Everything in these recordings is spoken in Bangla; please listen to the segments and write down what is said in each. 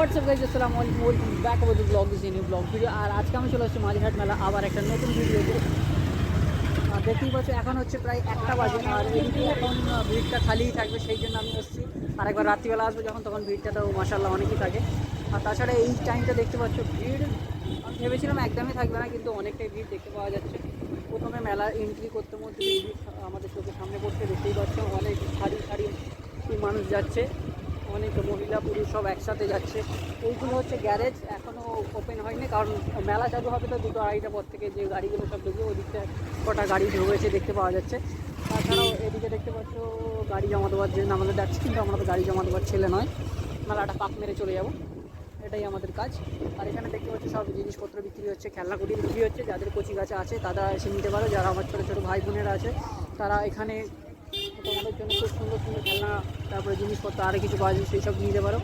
হোয়াটসঅ্যাপ গাইজ আসসালামু আলাইকুম welcome back the blog this new blog video আর আজকে আমি চলে আসছি মাঝঘাট মেলা। আবার একটা নতুন ভিডিও দিয়ে আর দেখতেই পাচ্ছ, এখন হচ্ছে প্রায় একটা বাজে। আর এদিকে এখন ভিড়টা খালিই থাকবে, সেই জন্য আমি এসেছি আর একবার রাত্রিবেলা আসব যখন, তখন ভিড়টা তো মাসাল্লাহ অনেকই থাকে। আর তাছাড়া এই টাইমটা দেখতে পাচ্ছ, ভিড় আমি ভেবেছিলাম একদমই থাকবে না, কিন্তু অনেকটাই ভিড় দেখতে পাওয়া যাচ্ছে। প্রথমে মেলা এন্ট্রি করতে মধ্যে আমাদের চোখের সামনে পড়ছে, দেখতেই পাচ্ছ। অনেক সারি সারি মানুষ যাচ্ছে। অনেক মহিলা, পুরুষ সব একসাথে যাচ্ছে। এইগুলো হচ্ছে গ্যারেজ এখনও ওপেন হয়নি, কারণ মেলা চালু হবে তো দুটো আড়াইটা পর থেকে যে গাড়িগুলো সব ঢুকবে, ওদিকটা কটা গাড়ি ঢুকেছে দেখতে পাওয়া যাচ্ছে। তাছাড়াও এদিকে দেখতে পাচ্ছ, গাড়ি জমা দেওয়ার জন্য আমাদের যাচ্ছে, কিন্তু আমরা তো গাড়ি জমা দেওয়ার ছেলে নয়। মেলাটা পাক মেরে চলে যাব। এটাই আমাদের কাজ। আর এখানে দেখতে পাচ্ছি, সব জিনিসপত্র বিক্রি হচ্ছে খেলনাগুলি বিক্রি হচ্ছে, যাদের কচি গাছে আছে, তারা এসে নিতে পারো। যারা আমার ছোটো ছোটো ভাই বোনেরা আছে, তারা এখানে তোমাদের জন্য খুব সুন্দর সুন্দর খেলনা, তারপরে জিনিসপত্র আরও কিছু পাওয়া যায়, সেই সব নিতে পারো।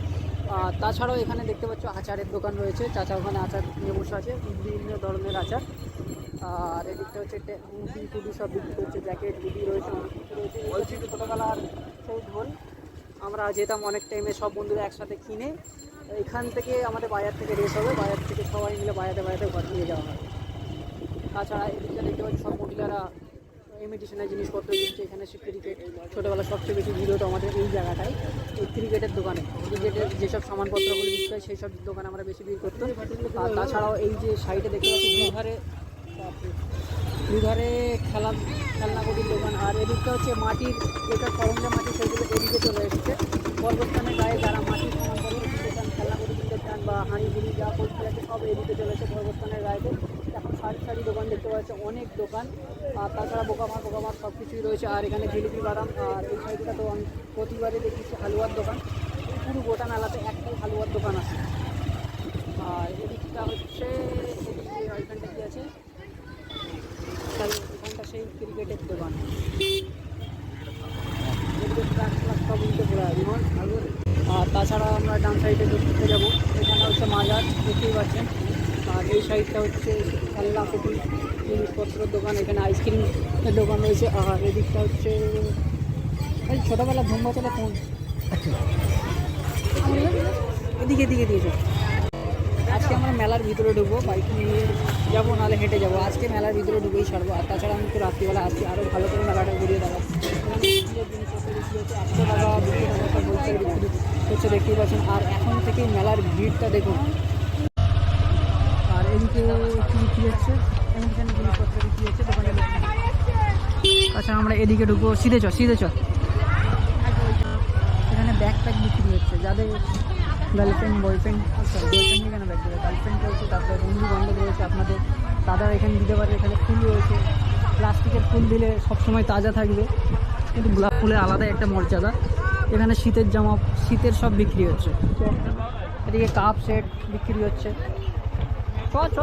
আর তাছাড়াও এখানে দেখতে পাচ্ছ আচারের দোকান রয়েছে। চাচা ওখানে আচার নিয়ে বসে আছে, বিভিন্ন ধরনের আচার। আর এদিকটা হচ্ছে মুদি টুডি সব বিক্রি করছে, জ্যাকেট গুডি রয়েছে, অনেক কিছু রয়েছে। কি ছোটোবেলার সেই ঢোল আমরা যেতাম অনেক টাইমে সব বন্ধুরা একসাথে কিনে, এখান থেকে আমাদের বাজার থেকে রেস হবে। বাজার থেকে সবাই মিলে বাজাতে বাজাতে ঘর নিয়ে যাওয়া হয় তাছাড়া এদিকটা দেখতে পাচ্ছি সব মহিলারা ইমিটেশনের জিনিসপত্র কিনছে এখানে সে ক্রিকেট ছোটোবেলা সবচেয়ে বেশি ভিড় আমাদের এই জায়গাটায় এই ক্রিকেটের দোকানে। ক্রিকেটের যেসব সামানপত্রগুলো বিক্রি হয়, সেই সব দোকানে আমরা বেশি ভিড় করতাম। আর তাছাড়াও এই যে সাইডে দেখতে পাচ্ছি দুধারে দুধারে খেলা খেলনাগুলির দোকান। আর এদিকটা হচ্ছে মাটির, যেটা সরঞ্জাম মাটি, সেগুলো এদিকে চলে এসেছে। পর্বতস্থানের গায়ে যারা মাটির সামানপত্র কিনতে চান খেলনাগুলি কিনতে চান বা হাঁড়িগুলি যা করতে আছে, সব এদিকে চলে এসেছে পর্বতস্থানের গায়েতে এখন সারি সারি দোকান দেখতে পাচ্ছি, অনেক দোকান। আর তাছাড়া বোকামার বোকামার সব কিছুই রয়েছে। আর এখানে জিলিপি বাদাম, আর এই সাইডটা তো প্রতিবারে দেখেছি, হালুয়ার দোকান। পুরো গোটা মেলাতে একটাই হালুয়ার দোকান আছে। আর এদিকটা হচ্ছে ওইখানটা কি আছে? এখানটা সেই ক্রিকেটের দোকান। এদিকে ট্রাক সব উল্টে আর তাছাড়া আমরা ডান সাইডে ঢুকতে যাব। এখানে হচ্ছে মাজার, দেখতেই পাচ্ছেন। আর এই সাইডটা হচ্ছে খেলনা কুটি, জিনিসপত্রের দোকান, এখানে আইসক্রিমের দোকান রয়েছে। আর এদিকটা হচ্ছে, এই ছোটোবেলা ধুম বাচ্চাটা কোন এদিকে এদিকে দিয়েছে আজকে আমরা মেলার ভিতরে ঢুকবো বাইক নিয়ে যাব, নাহলে হেঁটে যাব। আজকে মেলার ভিতরে ঢুকেই ছাড়বো। আর তাছাড়া আমি তো রাত্রিবেলা আসছি আরও ভালো করে মেলাটা ঘুরিয়ে দেবো জিনিসপত্র বিক্রি হচ্ছে একশো টাকা দুশো টাকা সব হোলসেল বিক্রি হচ্ছে দেখতেই পাচ্ছেন। আর এখন থেকেই মেলার ভিড়টা দেখুন। আর এদিকে কি হচ্ছে এখানে জিনিসপত্র বিক্রি হচ্ছে দোকানে আচ্ছা আমরা এদিকে ঢুকবো। সিধে চ সিধে চ এখানে ব্যাগ প্যাক বিক্রি হচ্ছে। যাদের গার্লফ্রেন্ড বয়ফ্রেন্ড সরি বয়ফ্রেন্ড এখানে ব্যাগ দেবে? গার্লফ্রেন্ড রয়েছে, তারপরে বন্ধু বান্ধব রয়েছে আপনাদের। তারা এখানে দিতে পারে, এখানে ফুল রয়েছে। প্লাস্টিকের ফুল দিলে সবসময় তাজা থাকবে। কিন্তু গোলাপ ফুলের আলাদা একটা মর্যাদা। এখানে শীতের জামা শীতের সব বিক্রি হচ্ছে। এদিকে কাপ সেট বিক্রি হচ্ছে। চ চ।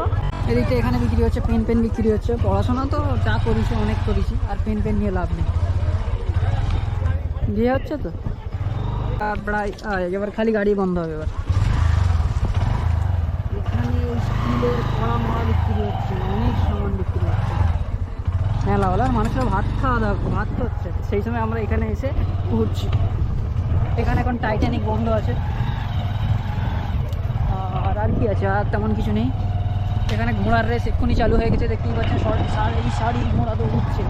এদিকে এখানে বিক্রি হচ্ছে পেন পেন বিক্রি হচ্ছে। পড়াশোনা তো যা করেছি অনেক করেছি আর পেন পেন নিয়ে লাভ নেই। দিয়ে হচ্ছে তো? প্রায় এবার খালি গাড়ি বন্ধ হবে এবার। এখানে স্টিলের কড়া মড়া বিক্রি হচ্ছে অনেক সামান বিক্রি হচ্ছে। মেলাওয়ালার মানুষরা ভাত খাওয়া দাওয়া ভাত হচ্ছে সেই সময় আমরা এখানে এসে ঘুরছি। এখানে এখন টাইটানিক বন্ধ আছে। আর আর কি আছে? আর তেমন কিছু নেই। এখানে ঘোড়ার রেস এক্ষুনি চালু হয়ে গেছে। দেখতেই পাচ্ছেন শাড়ি শাড়ি ঘোড়া তো উঠছে।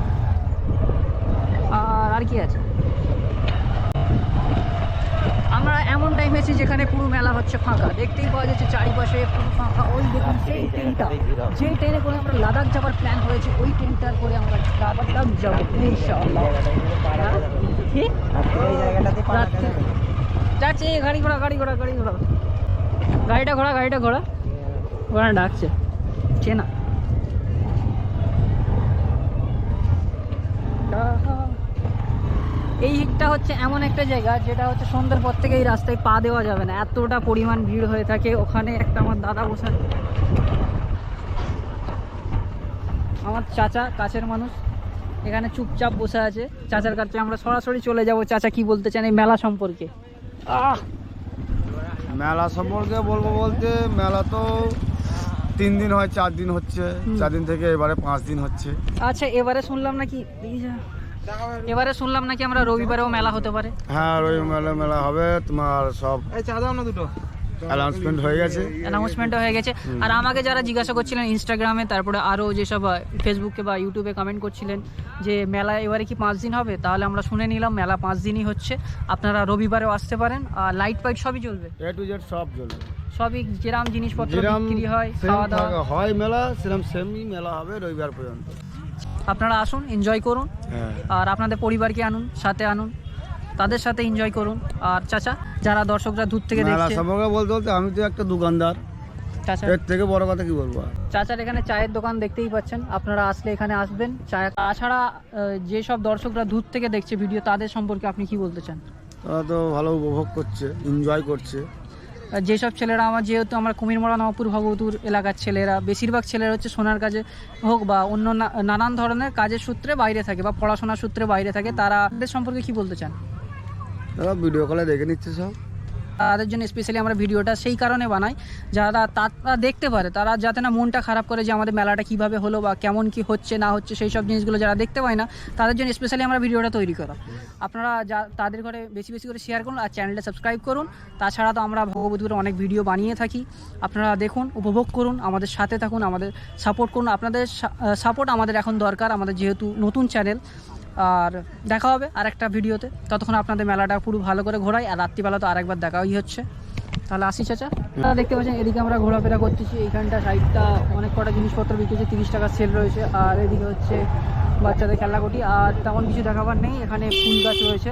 আর আর কি আছে? আমরা এমন টাইম এসেছি যেখানে পুরো মেলা হচ্ছে ফাঁকা। দেখতেই পাওয়া যাচ্ছে চারিপাশে পুরো ফাঁকা। ওই দেখুন সেই ট্রেনটা যে ট্রেনে করে আমরা লাদাখ যাওয়ার প্ল্যান হয়েছে। ওই ট্রেনটার করে আমরা লাদাখ যাব ইনশাআল্লাহ। হ্যাঁ? যাচ্ছে গাড়ি ঘোড়া গাড়ি ঘোড়া গাড়ি ঘোড়া। গাড়িটা ঘোড়া গাড়িটা ঘোড়া। ঘোড়া ডাকছে। চেনা। এইটা হচ্ছে এমন একটা জায়গা যেটা হচ্ছে সন্ধ্যের পর থেকে এই রাস্তায় পা দেওয়া যাবে না। এতটা পরিমাণ ভিড় হয়ে থাকে। ওখানে একটা আমার দাদা বসে আমার চাচা কাছের মানুষ। এখানে চুপচাপ বসে আছে। চাচার কাছে আমরা সরাসরি চলে যাব। চাচা কি বলতে চান এই মেলা সম্পর্কে? আহ! মেলা সম্পর্কে বলব বলতে মেলা তো তিন দিন হয় চার দিন হচ্ছে। চার দিন থেকে এবারে পাঁচ দিন হচ্ছে। আচ্ছা এবারে শুনলাম নাকি। এবারে শুনলাম নাকি আমরা রবিবারেও মেলা হতে পারে। হ্যাঁ ওই মেলা মেলা হবে তোমার সব চা দাও না দুটো। অ্যানাউন্সমেন্ট হয়ে গেছে। হয়ে আর আমাকে যারা জিজ্ঞাসা করছিলেন ইনস্টাগ্রামে তারপরে আরও যেসব ফেসবুকে বা ইউটিউবে কমেন্ট করছিলেন যে মেলা এবারে কি পাঁচ দিন হবে? তাহলে আমরা শুনে নিলাম মেলা পাঁচ দিনই হচ্ছে। আপনারা রবিবারেও আসতে পারেন। আর লাইট ফাইট সবই চলবে? এ টু জেড সব চলবে। সবই যেরাম জিনিসপত্র বিক্রি হয় খাওয়া দাওয়া হয় মেলা সেরকম সেমই মেলা হবে রবিবার পর্যন্ত। আপনারা আসুন এনজয় করুন। হ্যাঁ। আর আপনাদের পরিবারকে আনুন সাথে আনুন। তাদের সাথে এনজয় করুন। আর চাচা যারা দর্শকরা দূর থেকে দেখছে সম্পর্কে বলতে বলতে আমি তো একটা দোকানদার। চাচা। এর থেকে বড় কথা কি বলব চাচার এখানে চায়ের দোকান দেখতেই পাচ্ছেন। আপনারা আসলে এখানে আসবেন চা তাছাড়া যেসব দর্শকরা দূর থেকে দেখছে ভিডিও তাদের সম্পর্কে আপনি কি বলতে চান? তারা তো ভালো উপভোগ করছে এনজয় করছে। যেসব ছেলেরা আমার, যেহেতু আমরা মরা নবপুর ভগবতুর এলাকার ছেলেরা, বেশিরভাগ ছেলেরা হচ্ছে সোনার কাজে হোক বা অন্য নানান ধরনের কাজের সূত্রে বাইরে থাকে বা পড়াশোনার সূত্রে বাইরে থাকে, তারা সম্পর্কে কি বলতে চান? ভিডিও কলে দেখে নিচ্ছে সব। তাদের জন্য স্পেশালি আমরা ভিডিওটা সেই কারণে বানাই। যারা তারা দেখতে পারে, তারা যাতে না মনটা খারাপ করে যে আমাদের মেলাটা কীভাবে হলো বা কেমন কি হচ্ছে, না হচ্ছে, সেই সব জিনিসগুলো যারা দেখতে পায় না, তাদের জন্য স্পেশালি আমরা ভিডিওটা তৈরি করা। আপনারা যা তাদের ঘরে বেশি বেশি করে শেয়ার করুন আর চ্যানেলটা সাবস্ক্রাইব করুন। তাছাড়া তো আমরা ভগবতীপুরে অনেক ভিডিও বানিয়ে থাকি। আপনারা দেখুন, উপভোগ করুন, আমাদের সাথে থাকুন, আমাদের সাপোর্ট করুন। আপনাদের সাপোর্ট আমাদের এখন দরকার, আমাদের যেহেতু নতুন চ্যানেল আর দেখা হবে আর একটা ভিডিওতে। ততক্ষণ আপনাদের মেলাটা পুরো ভালো করে ঘোরাই, আর রাত্রিবেলা তো আরেকবার দেখাই হচ্ছে। তাহলে আসি চাচা। আপনারা দেখতে পাচ্ছেন, এদিকে আমরা ঘোরাফেরা করতেছি। এইখানটা সাইডটা অনেক কটা জিনিসপত্র বিক্রি হচ্ছে, তিরিশ টাকার সেল রয়েছে। আর এদিকে হচ্ছে বাচ্চাদের খেলনাগুটি আর তেমন কিছু দেখাবার নেই। এখানে ফুল গাছ রয়েছে।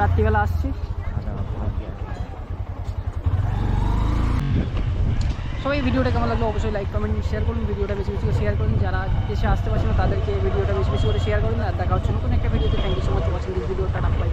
রাত্রিবেলা আসছি। সবাই ভিডিওটা কেমন লাগল? অবশ্যই লাইক কমেন্ট শেয়ার করুন। ভিডিওটা বেশি বেশি শেয়ার করুন। যারা দেশে আসতে পারছে না, তাদেরকে ভিডিওটা বেশি বেশি করে শেয়ার করুন আর দেখা হচ্ছে নতুন একটা ভিডিওতে thank you so much watching this video tata bye